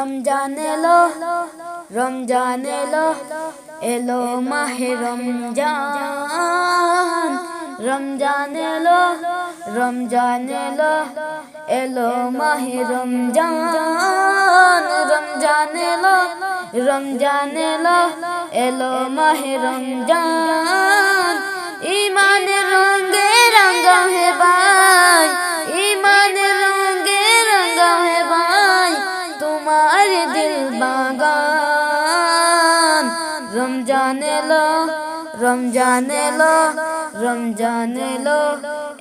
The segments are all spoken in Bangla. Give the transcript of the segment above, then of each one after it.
রমজান এলো রমজান এলো এলো মাহে রমজান। রমজান এলো রমজান এলো এলো মাহে রমজান। রমজান এলো রমজান এলো এলো মাহে রমজান। ইমানের রমজান এলো রমজান এলো রমজান এলো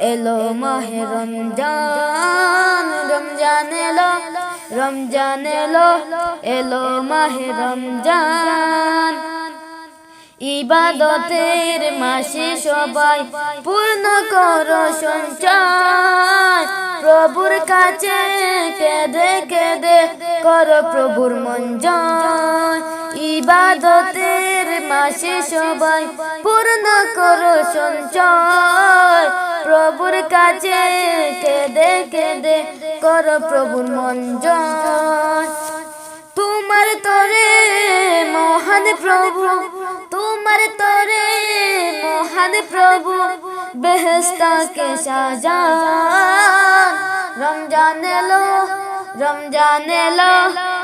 এলো মাহে রমজান রমজান এলো রমজান এলো এলো মাহে রমজান। ইবাদতের মাসে সবাই পূর্ণ করো সঞ্চয় প্রভুর কাছে কেঁদে কেঁদে করো প্রভুর মঞ্জয় ইবাদতের মাসে সবাই পূর্ণ করো সঞ্চয় প্রভুর কাছে কেঁদে কেঁদে করো প্রভুর মঞ্জয় তোমার তরে মহান প্রভু, তোমার তরে মহান প্রভু বেহস্তাকে সাজান। রমজান এলো রমজান এলো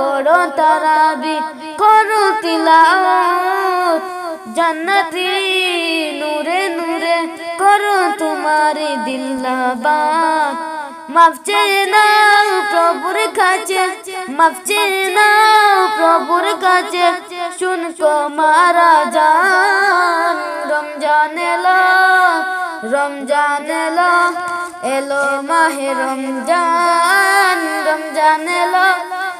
পড়ো তারাবি করো তিলাওয়াত। জান্নাতি নূরে নূরে করো তোমার দিল্লাবাদ মাফ চেয়ে নাও প্রভুর কাছে, মাফ চেয়ে নাও প্রভুর কাছে। শুন মারা যান রমজান এলো রমজান এলো এলো মাহে রমজান রমজান